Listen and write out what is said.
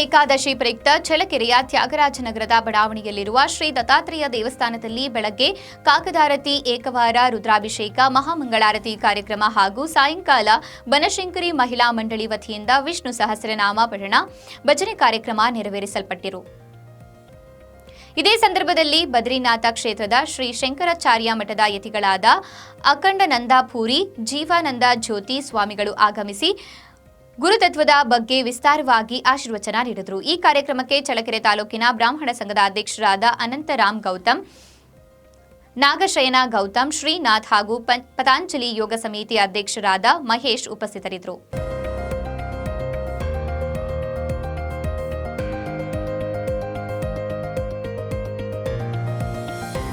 ಏಕಾದಶಿ ಪ್ರಯುಕ್ತ ಚಳ್ಳಕೆರೆಯ ತ್ಯಾಗರಾಜನಗರದ ಬಡಾವಣೆಯಲ್ಲಿರುವ ಶ್ರೀ ದತ್ತಾತ್ರೇಯ ದೇವಸ್ಥಾನದಲ್ಲಿ ಬೆಳಗ್ಗೆ ಕಾಕದಾರತಿ ಏಕವಾರ ರುದ್ರಾಭಿಷೇಕ, ಮಹಾಮಂಗಳಾರತಿ ಕಾರ್ಯಕ್ರಮ ಹಾಗೂ ಸಾಯಂಕಾಲ ಬನಶಂಕರಿ ಮಹಿಳಾ ಮಂಡಳಿ ವತಿಯಿಂದ ವಿಷ್ಣು ಸಹಸ್ರನಾಮ ಪಠಣ, ಭಜನೆ ಕಾರ್ಯಕ್ರಮ ನೆರವೇರಿಸಲ್ಪಟ್ಟಿರು. ಇದೇ ಸಂದರ್ಭದಲ್ಲಿ ಬದ್ರಿನಾಥ ಕ್ಷೇತ್ರದ ಶ್ರೀ ಶಂಕರಾಚಾರ್ಯ ಮಠದ ಯತಿಗಳಾದ ಅಖಂಡನಂದಾಪುರಿ ಜೀವಾನಂದ ಜ್ಯೋತಿ ಸ್ವಾಮಿಗಳು ಆಗಮಿಸಿ ಗುರುತತ್ವದ ಬಗ್ಗೆ ವಿಸ್ತಾರವಾಗಿ ಆಶೀರ್ವಚನ ನೀಡಿದರು. ಈ ಕಾರ್ಯಕ್ರಮಕ್ಕೆ ಚಳಕೆರೆ ತಾಲೂಕಿನ ಬ್ರಾಹ್ಮಣ ಸಂಘದ ಅಧ್ಯಕ್ಷರಾದ ಅನಂತರಾಮ್ ಗೌತಮ್, ನಾಗಶಯನ ಗೌತಮ್, ಶ್ರೀನಾಥ್ ಹಾಗೂ ಪತಾಂಜಲಿ ಯೋಗ ಸಮಿತಿ ಅಧ್ಯಕ್ಷರಾದ ಮಹೇಶ್ ಉಪಸ್ಥಿತರಿದ್ದರು.